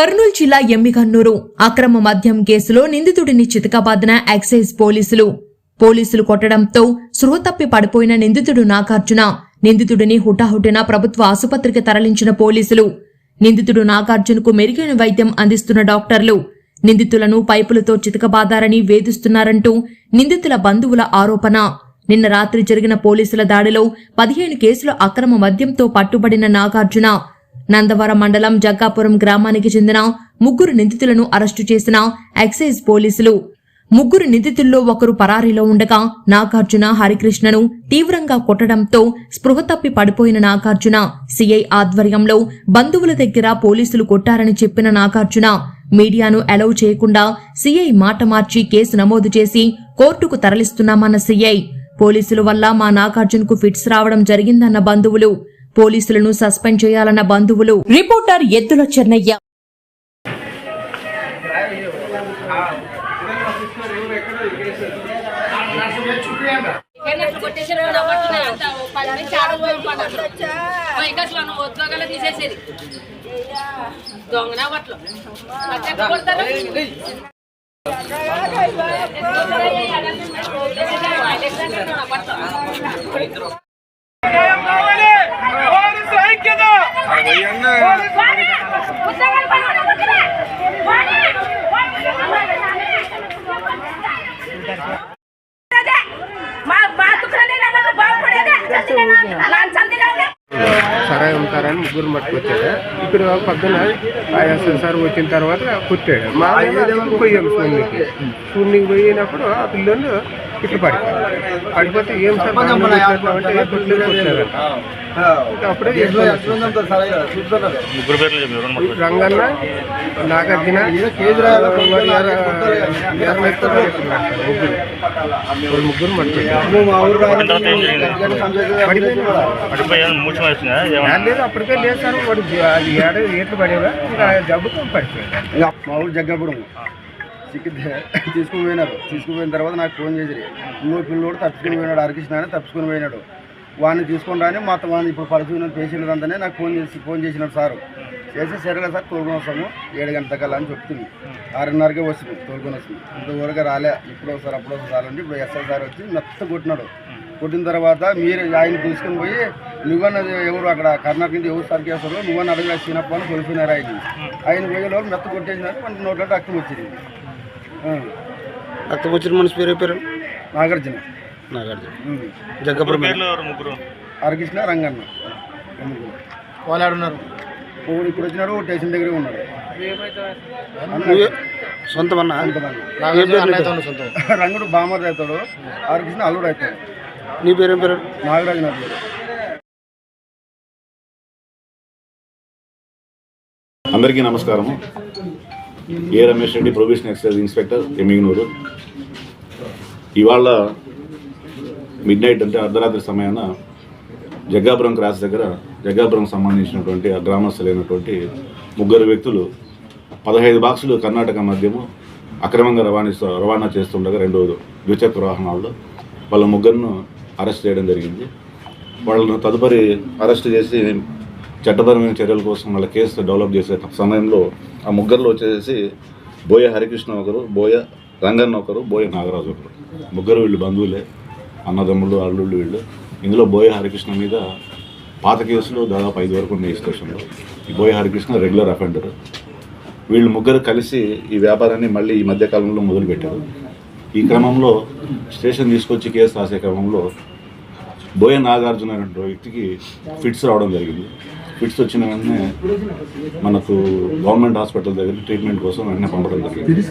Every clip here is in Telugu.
కర్నూలు జిల్లా ఎమ్మిగన్నూరు. అక్రమ మద్యం కేసులో నిందితుడిని చితకబాదిన ఎక్సైజ్ పోలీసులు. పోలీసులు కొట్టడంతో సృహ తప్పి పడిపోయిన నిందితుడు నాగార్జున. నిందితుడిని హుటాహుటిన ప్రభుత్వ ఆసుపత్రికి తరలించిన పోలీసులు. నిందితుడు నాగార్జునకు మెరుగైన వైద్యం అందిస్తున్న డాక్టర్లు. నిందితులను పైపులతో చితకబాదారని వేధిస్తున్నారంటూ నిందితుల బంధువుల ఆరోపణ. నిన్న రాత్రి జరిగిన పోలీసుల దాడిలో పదిహేను కేసుల అక్రమ మద్యంతో పట్టుబడిన నాగార్జున. నందవరం మండలం జగ్గాపురం గ్రామానికి చెందిన ముగ్గురు నిందితులను అరెస్టు చేసిన ఎక్సైజ్ పోలీసులు. ముగ్గురు నిందితుల్లో ఒకరు పరారీలో ఉండగా నాగార్జున హరికృష్ణను తీవ్రంగా కొట్టడంతో స్పృహ తప్పి పడిపోయిన నాగార్జున సిఐ ఆధ్వర్యంలో బంధువుల దగ్గర పోలీసులు కొట్టారని చెప్పిన నాగార్జున మీడియాను అలౌ చేయకుండా సిఐ మాట మార్చి కేసు నమోదు చేసి కోర్టుకు తరలిస్తున్నామన్న సిఐ. పోలీసుల వల్ల మా నాగార్జునకు ఫిట్స్ రావడం జరిగిందన్న బంధువులు. పోలీసులను సస్పెండ్ చేయాలన్న బంధువులు రిపోర్టర్ ఎద్దుల చెన్నయ్య. ఎన్నట్లు సరే ఉంటారని ముగ్గురు పట్టుకొచ్చాడు ఇప్పుడు పొద్దున ఎస్ఐ సార్ వచ్చిన తర్వాత కొట్టాడు మా ఊరు పోయాం సూర్యునికి సూర్యునికి పోయినప్పుడు ఆ పిల్లలు ఇట్లా పడిపోయారు. పడిపోతే ఏం అంటే అప్పుడే. రంగన్న నాగార్జున ముగ్గురు. లేదు అప్పటికే లేదు సార్. వాడు అది ఏడ ఏట్లు పడేవా ఇంకా జబ్బుతో పడిపోయాడు. మా ఊరు జగ్గప్పుడు చిక్కితే తీసుకుని పోయినారు. తీసుకుపోయిన తర్వాత నాకు ఫోన్ చేసిరి ఇంకో పిల్లోడు తప్పించుకుని పోయినాడు హరికృష్ణ అని తప్పించుకుని పోయినాడు. వాడిని తీసుకొని రాని మొత్తం వాడిని ఇప్పుడు పరిచయం పేషెంట్ అంతానే నాకు ఫోన్ చేసి ఫోన్ చేసినాడు సారు. చేసి సరేలే సార్ తోలుకొని వస్తాము. ఏడు గంటల కల్లా అని చెప్తుంది. ఆరున్నరకే వస్తుంది తోలుకొని వస్తుంది. ఇంతవరకు రాలే. ఇప్పుడు వస్తారు అప్పుడు వస్తారు సార్ ఇప్పుడు ఎస్ఐ సార్ వచ్చి మెత్త కొట్టినాడు. కొట్టిన తర్వాత మీరు ఆయన తీసుకుని పోయి నువ్వన్నది ఎవరు అక్కడ కర్ణాటక నుంచి ఎవరు సరికి వేస్తారో నువ్వన్న అడగలే చిన్నప్పని అని కొలిపినారు ఆయన. ఆయన పోయే లోపల మెత్త కొట్టేసినారు మన నోట్లో రక్తం వచ్చింది. ఆ, రక్తం వచ్చిన మనిషి పేరు పేరు? నాగార్జున. నాగార్జున. జగ్గపురం ముగ్గురు? హరికృష్ణ రంగన్న. ఎమ్మిగనూరు. వాళ్ళు ఆడున్నారు ఒకడు ఇప్పుడు వచ్చినాడు స్టేషన్ దగ్గరే ఉన్నాడు. సొంతం అన్న. రంగుడు బామర్ అవుతాడు హరికృష్ణ అల్లుడు అవుతాడు. నీ పేరు ఏం పేరు? నాగరాజు నా పేరు. అందరికీ నమస్కారము A Ramesh Reddy probation excise inspector Emmiganur. ఇవాళ మిడ్ నైట్ అంటే అర్ధరాత్రి సమయాన జగ్గాపురం క్రాస్ దగ్గర జగ్గాపురం సంబంధించినటువంటి ఆ గ్రామస్తులైనటువంటి ముగ్గురు వ్యక్తులు పదహైదు బాక్సులు కర్ణాటక మద్యము అక్రమంగా రవాణిస్తూ రవాణా చేస్తుండగా రెండు ద్విచక్ర వాహనాల్లో వాళ్ళ ముగ్గురును అరెస్ట్ చేయడం జరిగింది. వాళ్ళను తదుపరి అరెస్ట్ చేసి చట్టపరమైన చర్యల కోసం వాళ్ళ కేసు డెవలప్ చేసే సమయంలో ఆ ముగ్గురులో వచ్చేసి బోయ హరికృష్ణ ఒకరు బోయ రంగన్న ఒకరు బోయ నాగరాజు ఒకరు. ముగ్గురు వీళ్ళు బంధువులే అన్నదమ్ముళ్ళు అల్లుళ్ళు వీళ్ళు. ఇందులో బోయ హరికృష్ణ మీద పాత కేసులు దాదాపు ఐదు వరకు ఉన్నాయి స్టేషన్లో ఈ బోయ హరికృష్ణ రెగ్యులర్ అఫెండర్ వీళ్ళు ముగ్గురు కలిసి ఈ వ్యాపారాన్ని మళ్ళీ ఈ మధ్యకాలంలో మొదలుపెట్టారు ఈ క్రమంలో స్టేషన్ తీసుకొచ్చి కేసు రాసే క్రమంలో బోయ నాగార్జున అనే వ్యక్తికి ఫిట్స్ రావడం జరిగింది. ఫిట్స్ వచ్చిన వెంటనే మనకు గవర్నమెంట్ హాస్పిటల్ దగ్గర ట్రీట్మెంట్ కోసం వెంటనే పంపడం జరిగింది.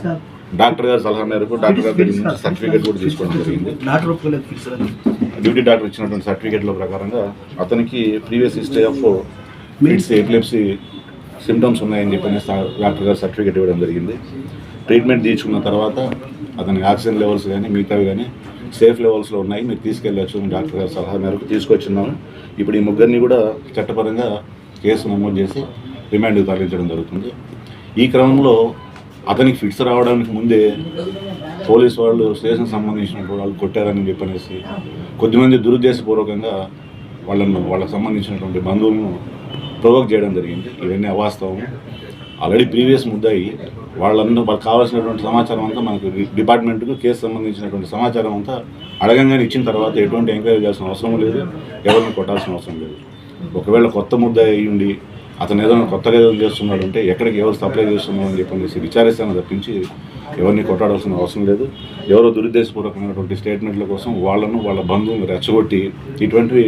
డాక్టర్ గారి సలహా మేరకు డాక్టర్ గారి సర్టిఫికేట్ కూడా తీసుకోవడం జరిగింది. డ్యూటీ డాక్టర్ ఇచ్చినటువంటి సర్టిఫికేట్ల ప్రకారంగా అతనికి previous history of fits epilepsy symptoms ఉన్నాయని చెప్పని డాక్టర్ గారు సర్టిఫికేట్ ఇవ్వడం జరిగింది. ట్రీట్మెంట్ తీసుకున్న తర్వాత అతనికి ఆక్సిజన్ లెవెల్స్ కానీ మిగతావి కానీ సేఫ్ లెవెల్స్లో ఉన్నాయి. మీరు తీసుకెళ్ళచ్చు అని డాక్టర్ గారి సలహా మేరకు తీసుకొచ్చున్నాము. ఇప్పుడు ఈ ముగ్గురిని కూడా చట్టపరంగా కేసు నమోదు చేసి రిమాండ్కి తరలించడం జరుగుతుంది. ఈ క్రమంలో అతనికి ఫిట్స్ రావడానికి ముందే పోలీస్ వాళ్ళు స్టేషన్ సంబంధించిన వాళ్ళు కొట్టారని చెప్పనేసి కొద్దిమంది దురుద్దేశపూర్వకంగా వాళ్ళను వాళ్ళకి సంబంధించినటువంటి బంధువులను ప్రొవోక్ చేయడం జరిగింది. ఇవన్నీ అవాస్తవం ఆల్రెడీ ప్రీవియస్ ముద్దాయి వాళ్ళందరూ వాళ్ళకి కావాల్సినటువంటి సమాచారం అంతా మనకు డిపార్ట్మెంట్కు కేసు సంబంధించినటువంటి సమాచారం అంతా అడగంగానే ఇచ్చిన తర్వాత ఎటువంటి ఎంక్వైరీ చేయాల్సిన అవసరం లేదు. ఎవరిని కొట్టాల్సిన అవసరం లేదు. ఒకవేళ కొత్త ముద్ద అయ్యుండి అతను ఏదైనా కొత్తగా ఏదో చేస్తున్నాడు అంటే ఎక్కడికి ఎవరు సప్లై చేస్తున్నాడు అని చెప్పనేసి విచారిస్తాను తప్పించి ఎవరిని కొట్టాడాల్సిన అవసరం లేదు. ఎవరో దురుద్దేశపూర్వకమైనటువంటి స్టేట్మెంట్ల కోసం వాళ్ళను వాళ్ళ బంధువులను రెచ్చగొట్టి ఇటువంటివి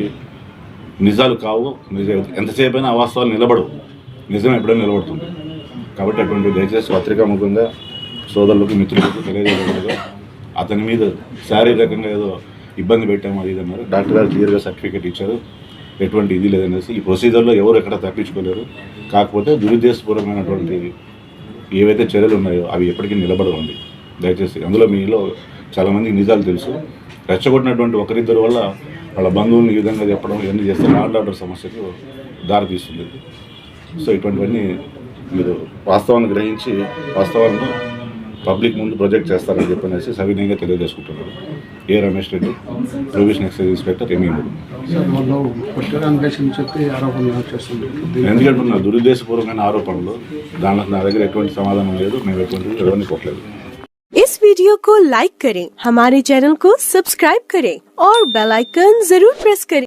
నిజాలు కావు. నిజ ఎంతసేపు అయినా అవాస్తవాలు నిలబడవు. నిజం ఎప్పుడైనా నిలబడుతుంది. కాబట్టి అటువంటి దయచేసి పత్రికాముఖంగా సోదరులకు మిత్రులకు తెలియజేయగలగా అతని మీద శారీరకంగా ఏదో ఇబ్బంది పెట్టాము అది ఇది అన్నారు డాక్టర్ గారు క్లియర్గా సర్టిఫికేట్ ఇచ్చారు. ఎటువంటి ఇది లేదనేసి ఈ ప్రొసీజర్లో ఎవరు ఎక్కడ తప్పించుకోలేరు. కాకపోతే దురుద్దేశపూర్వకమైనటువంటి ఏవైతే చర్యలు ఉన్నాయో అవి ఎప్పటికీ నిలబడవండి. దయచేసి అందులో మీలో చాలామందికి నిజాలు తెలుసు. రెచ్చగొట్టినటువంటి ఒకరిద్దరు వల్ల వాళ్ళ బంధువులను ఈ విధంగా చెప్పడం ఇవన్నీ చేస్తే లాండ్ ఆర్డర్ సమస్యకు దారితీస్తుంది సో ఇటువంటివన్నీ మీరు వాస్తవాన్ని గ్రహించి వాస్తవాలను పబ్లిక్ ముందు ప్రొజెక్ట్ చేస్తారని చెప్పనేసి సవినయంగా తెలియజేసుకుంటున్నారు A Ramesh Reddy provision excise inspector ME వాళ్ళు కొట్టారు అన్వేషణ చెప్పి ఆరోపణలు చేస్తున్నారు ఎందుకంటే దురుద్దేశపూర్వకమైన ఆరోపణలు దానికి నా దగ్గర ఎటువంటి సమాధానం లేదు మేము ఎటువంటి ఎవరిని కొట్టలేదు इस वीडियो को लाइक करें हमारे चैनल को सब्सक्राइब करें और बेल आइकन जरूर प्रेस करें